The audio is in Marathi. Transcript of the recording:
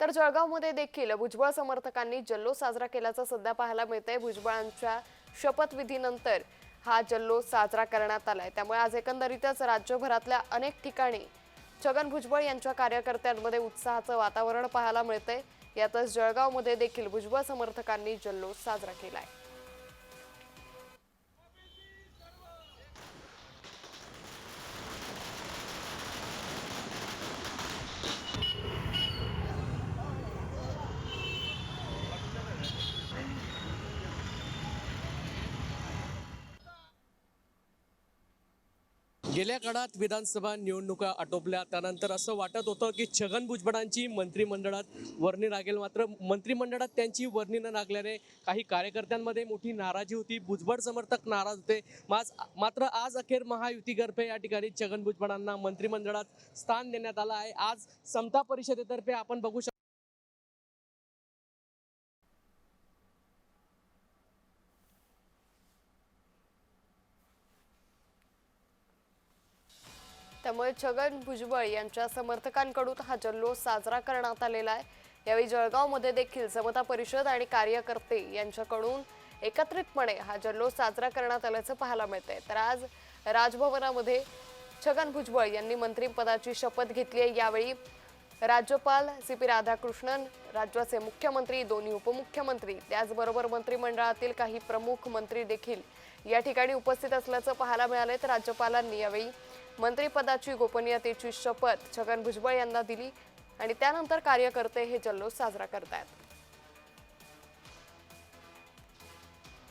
तर जळगावमध्ये देखील भुजबळ समर्थकांनी जल्लोष साजरा केल्याचं सध्या पाहायला मिळतंय. भुजबळांच्या शपथविधीनंतर हा जल्लोष साजरा करण्यात आलाय. त्यामुळे आज एकंदरीतच राज्यभरातल्या अनेक ठिकाणी छगन भुजबळ यांच्या कार्यकर्त्यांमध्ये उत्साहाचं वातावरण पाहायला मिळतंय. यातच जळगावमध्ये देखील भुजबळ समर्थकांनी जल्लोष साजरा केलाय. गेल्या काळात विधानसभा निवडणुका आटोपल्या. त्यानंतर असं वाटत होतं की छगन भुजबळांची मंत्रिमंडळात वर्णी लागेल मात्र मंत्रिमंडळात त्यांची वर्णी न लागल्याने काही कार्यकर्त्यांमध्ये मोठी नाराजी होती. भुजबळ समर्थक नाराज होते. माज मात्र आज अखेर महायुतीतर्फे या ठिकाणी छगन भुजबळांना मंत्रिमंडळात स्थान देण्यात आलं आहे. आज समता परिषदेतर्फे आपण बघू शकतो. त्यामुळे छगन भुजबळ यांच्या समर्थकांकडून हा जल्लोष साजरा करण्यात आलेला आहे. यावेळी जळगावमध्ये देखील समता परिषद आणि कार्यकर्ते यांच्याकडून एकत्रितपणे हा जल्लोष साजरा करण्यात आल्याचं पाहायला मिळतंय. तर आज राजभवनामध्ये छगन भुजबळ यांनी मंत्रिपदाची शपथ घेतली आहे. यावेळी राज्यपाल सी पी राधाकृष्णन राज्याचे मुख्यमंत्री दोन्ही उपमुख्यमंत्री त्याचबरोबर मंत्रिमंडळातील काही प्रमुख मंत्री देखील या ठिकाणी उपस्थित असल्याचं पाहायला मिळालं तर राज्यपालांनी यावेळी मंत्रिपदाची गोपनीयतेची शपथ छगन भुजबळ यांना दिली आणि त्यानंतर कार्यकर्ते हे जल्लोष साजरा करतायत.